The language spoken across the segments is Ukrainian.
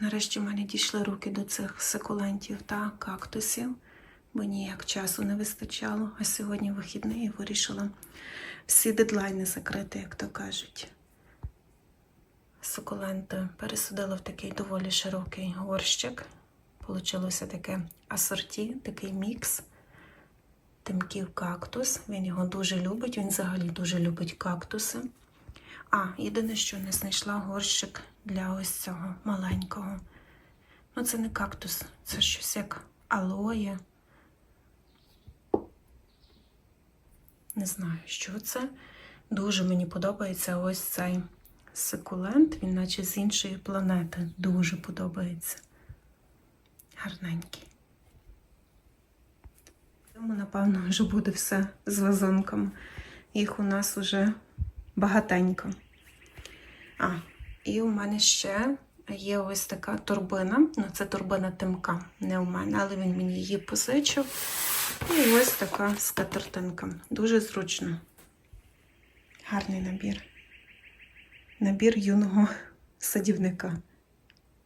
Нарешті в мене дійшли руки до цих сукулентів та кактусів, бо ніяк часу не вистачало. А сьогодні вихідний і вирішила всі дедлайни закрити, як то кажуть. Сукуленти пересадила в такий доволі широкий горщик. Получилося таке асорті, такий мікс. Тимків кактус. Він його дуже любить. Він взагалі дуже любить кактуси. А, єдине, що не знайшла горщик для ось цього маленького. Ну, це не кактус, це щось як алоє. Не знаю, що це. Дуже мені подобається ось цей сикулент, він наче з іншої планети. Дуже подобається. Гарненький. Тому, напевно, вже буде все з вазонком. Їх у нас уже багатенько. А, і у мене ще є ось така торбина. Ну, це торбина Тимка, не у мене, але він мені її позичив. І ось така скатертинка. Дуже зручно. Гарний набір. Набір юного садівника.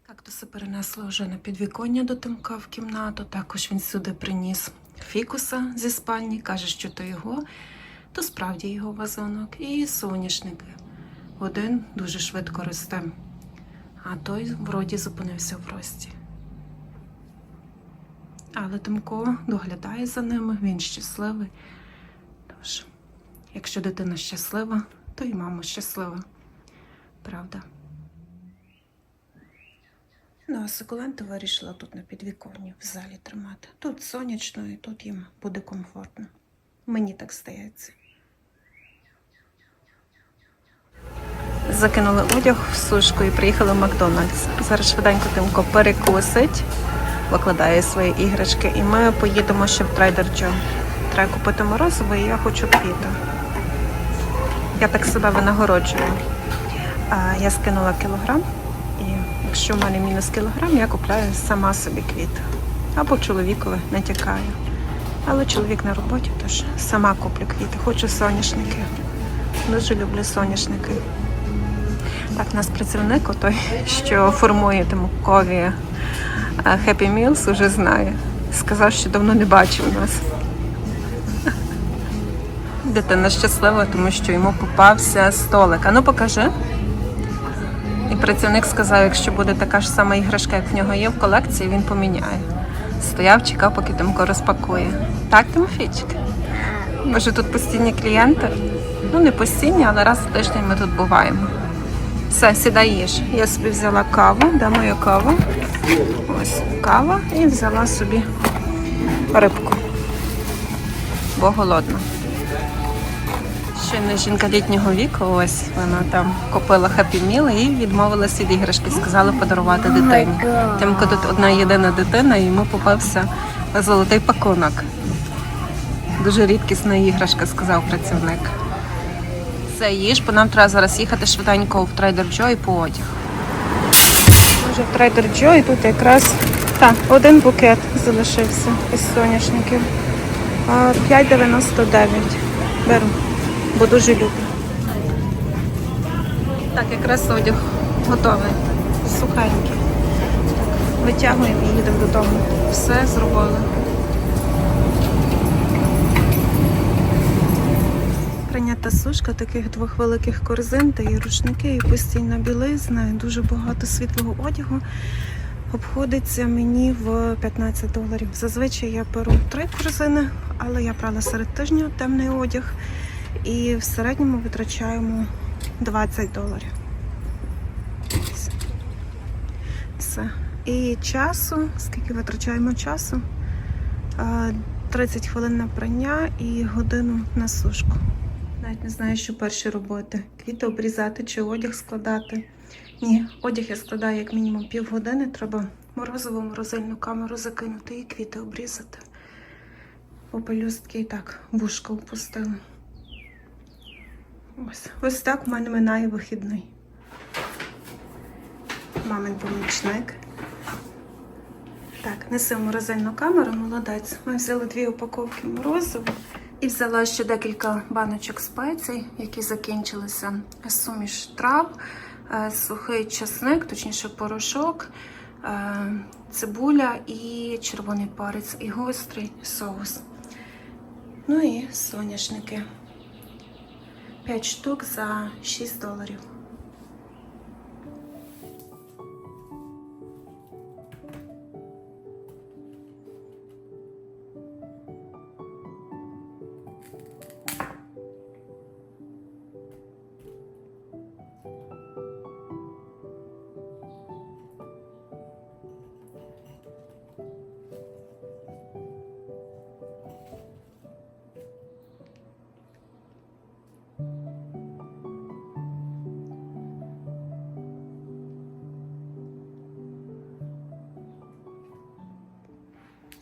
Кактуси перенесли вже на підвіконня до Тимка в кімнату. Також він сюди приніс фікуса зі спальні, каже, що то його, то справді його вазонок. І соняшники. Один дуже швидко росте, а той вроді зупинився в рості. Але Тимко доглядає за ними, він щасливий. Тож, якщо дитина щаслива, то й мама щаслива. Правда? Ну, а сукуленти вирішила тут на підвіконні в залі тримати. Тут сонячно і тут їм буде комфортно. Мені так здається. Закинули одяг в сушку і приїхали в Макдональдс. Зараз швиденько Тимко перекусить, викладає свої іграшки, і ми поїдемо ще в Trader Joe. Треба купити морозиво, і я хочу квіти. Я так себе винагороджую. Я скинула кілограм, і якщо в мене мінус кілограм, я купляю сама собі квіти. Або чоловікові натякаю. Але чоловік на роботі, тож сама куплю квіти. Хочу соняшники. Дуже люблю соняшники. Так, нас працівник, той, що формує Тимкові е, Happy Meals, уже знає. Сказав, що давно не бачив нас. Дитина щаслива, тому що йому попався столик. А ну покажи. І працівник сказав, якщо буде така ж сама іграшка, як в нього є в колекції, він поміняє. Стояв, чекав, поки Тимко розпакує. Так, Тимофійчик? Може тут постійні клієнти? Ну, не постійні, але раз в тиждень ми тут буваємо. Все, сідай їж. Я собі взяла каву, де моя кава? Ось кава і взяла собі рибку. Бо голодна. Ще не жінка літнього віку, ось вона там купила хеппі міл і відмовилась від іграшки, сказала подарувати дитині. Тимко тут одна єдина дитина, і йому попався золотий пакунок. Дуже рідкісна іграшка, сказав працівник. Все, їж, бо нам треба зараз їхати швиденько в Trader Joe і по одяг. Вже в Trader Joe і тут якраз так, один букет залишився із соняшників. 5,99. Беру, бо дуже люблю. Так, якраз одяг готовий. Сухенький. Витягуємо і їдемо додому. Все зробили. Прийнята сушка таких двох великих корзин, та є рушники, і постійна білизна, і дуже багато світлого одягу. Обходиться мені в 15 доларів. Зазвичай я беру три корзини, але я брала серед тижня темний одяг. І в середньому витрачаємо 20 доларів. Все. І часу, скільки витрачаємо часу? 30 хвилин на прання і годину на сушку. Навіть не знаю, що перші робити. Квіти обрізати чи одяг складати. Ні, одяг я складаю як мінімум півгодини. Треба морозову морозильну камеру закинути і квіти обрізати. Бо пелюстки і так вушка впустили. Ось, ось так в мене минає вихідний. Мамин помічник. Так, неси в морозильну камеру, молодець. Ми взяли дві упаковки морозива і взяла ще декілька баночок спецій, які закінчилися. Суміш трав, е, сухий чесник, точніше порошок, е, цибуля і червоний парець, і гострий соус. Ну і соняшники. 5 штук за 6 доларів.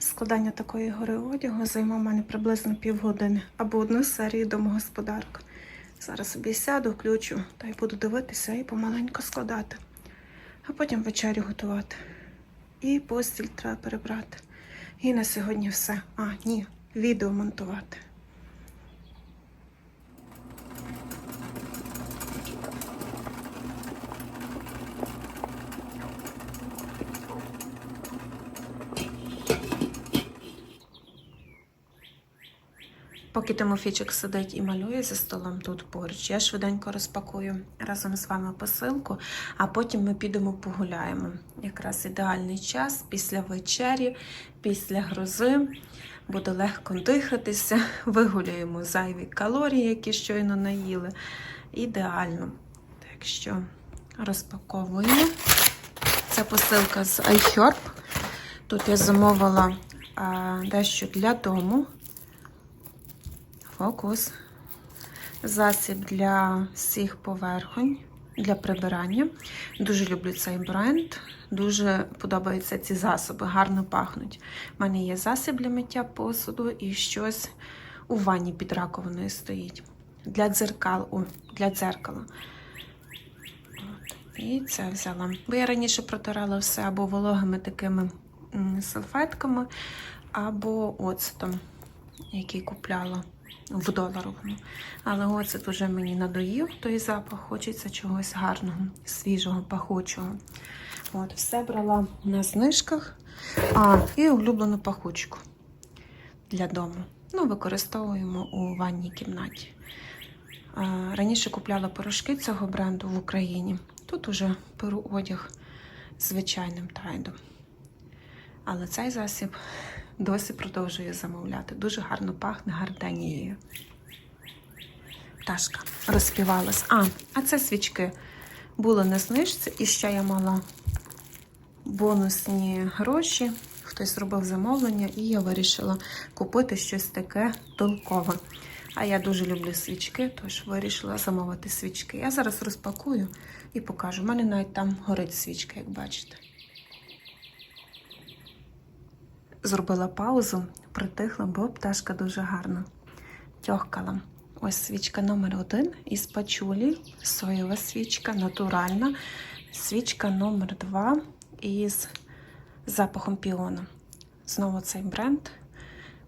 Складання такої гори одягу займе в мене приблизно півгодини або одну серію домогосподарок. Зараз собі сяду, включу та й буду дивитися і помаленьку складати. А потім вечерю готувати. І постіль треба перебрати. І на сьогодні все. А, ні, відео монтувати. Поки Тимофійчик сидить і малює за столом тут поруч, я швиденько розпакую разом з вами посилку, а потім ми підемо погуляємо. Якраз ідеальний час після вечері, після грози. Буде легко дихатися, вигуляємо зайві калорії, які щойно наїли. Ідеально. Так що розпаковуємо. Це посилка з iHerb. Тут я замовила а, дещо для дому. Фокус. Засіб для всіх поверхонь, для прибирання. Дуже люблю цей бренд. Дуже подобаються ці засоби, гарно пахнуть. У мене є засіб для миття посуду і щось у ванні під раковиною стоїть. Для дзеркал, о, для дзеркала. І це взяла. Бо я раніше протирала все або вологими такими салфетками, або оцетом, який купляла в доларовому. Але оцет уже мені надоїв той запах, хочеться чогось гарного, свіжого, пахучого. От, все брала на знижках. А, і улюблену пахучку для дому. Ну, використовуємо у ванній кімнаті. А, раніше купляла порошки цього бренду в Україні. Тут уже беру одяг звичайним трайдом. Але цей засіб досі продовжую замовляти. Дуже гарно пахне гарденією. Пташка розпівалась. А, а це свічки були на знижці, і ще я мала бонусні гроші. Хтось зробив замовлення, і я вирішила купити щось таке толкове. А я дуже люблю свічки, тож вирішила замовити свічки. Я зараз розпакую і покажу. У мене навіть там горить свічка, як бачите. Зробила паузу, притихла, бо пташка дуже гарна. Тьохкала. Ось свічка номер один із пачулі, соєва свічка, натуральна. Свічка номер два із запахом піону. Знову цей бренд.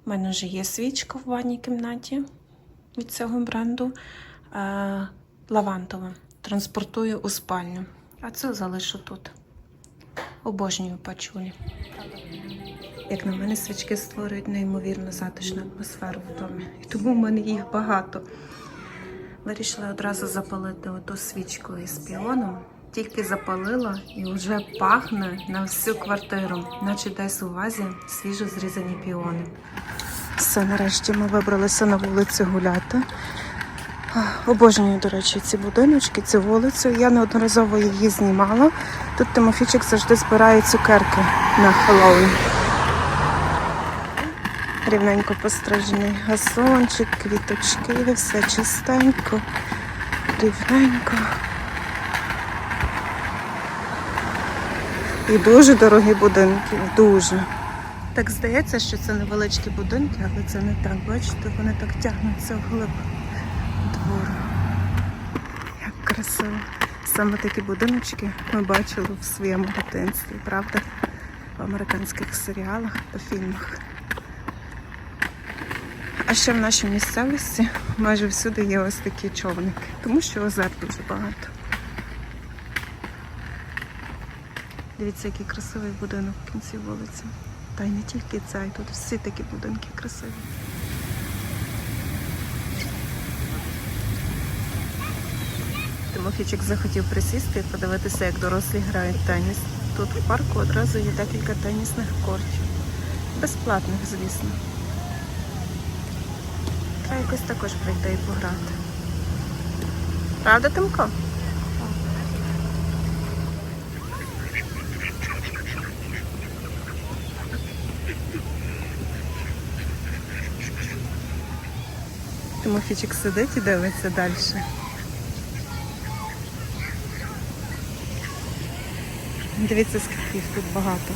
У мене вже є свічка в ванній кімнаті від цього бренду. Е, лавантова. Транспортую у спальню. А це залишу тут. Обожнюю пачулі. Як на мене, свічки створюють неймовірно затишну атмосферу в домі. І тому в мене їх багато. Вирішила одразу запалити оту свічку із піоном. Тільки запалила і вже пахне на всю квартиру, наче десь у вазі свіжо зрізані піони. Все, нарешті ми вибралися на вулицю гуляти. Обожнюю, до речі, ці будиночки, цю вулицю. Я неодноразово її знімала. Тут Тимофійчик завжди збирає цукерки на Хеллоуін. Рівненько пострижений газончик, квіточки, все чистенько, рівненько. І дуже дорогі будинки, дуже. Так здається, що це невеличкі будинки, але це не так. Бачите, вони так тягнуться вглиб двору. Як красиво. Саме такі будиночки ми бачили в своєму дитинстві, правда? В американських серіалах та фільмах. А ще в нашій місцевості майже всюди є ось такі човники, тому що озер дуже багато. Дивіться, який красивий будинок в кінці вулиці. Та й не тільки цей, тут всі такі будинки красиві. Тимофійчик захотів присісти і подивитися, як дорослі грають теніс. Тут в парку одразу є декілька тенісних кортів. Безплатних, звісно. Треба якось також прийти і пограти. Правда, Тимко? Тимофійчик сидить і дивиться далі. Дивіться, скільки їх тут багато.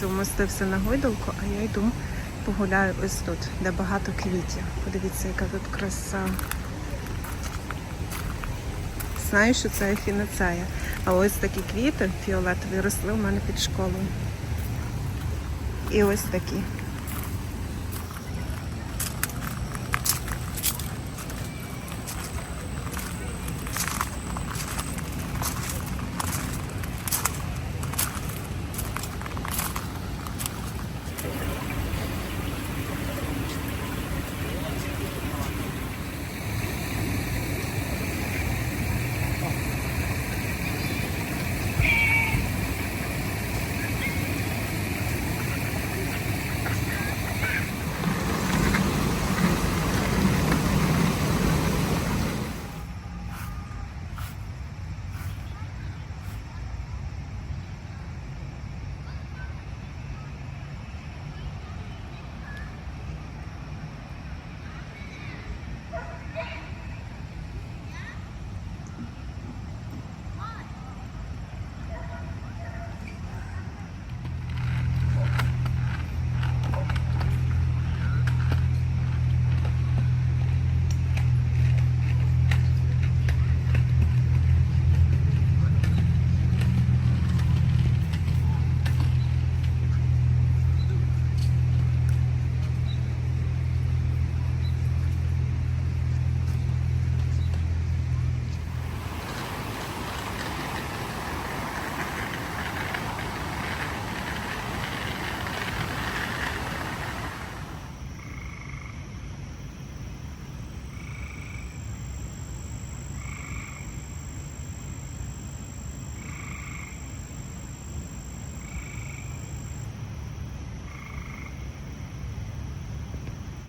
Фітік вмостився на гойдалку, а я йду погуляю ось тут, де багато квітів. Подивіться, яка тут краса. Знаю, що це ефінацея. А ось такі квіти фіолетові росли у мене під школою. І ось такі.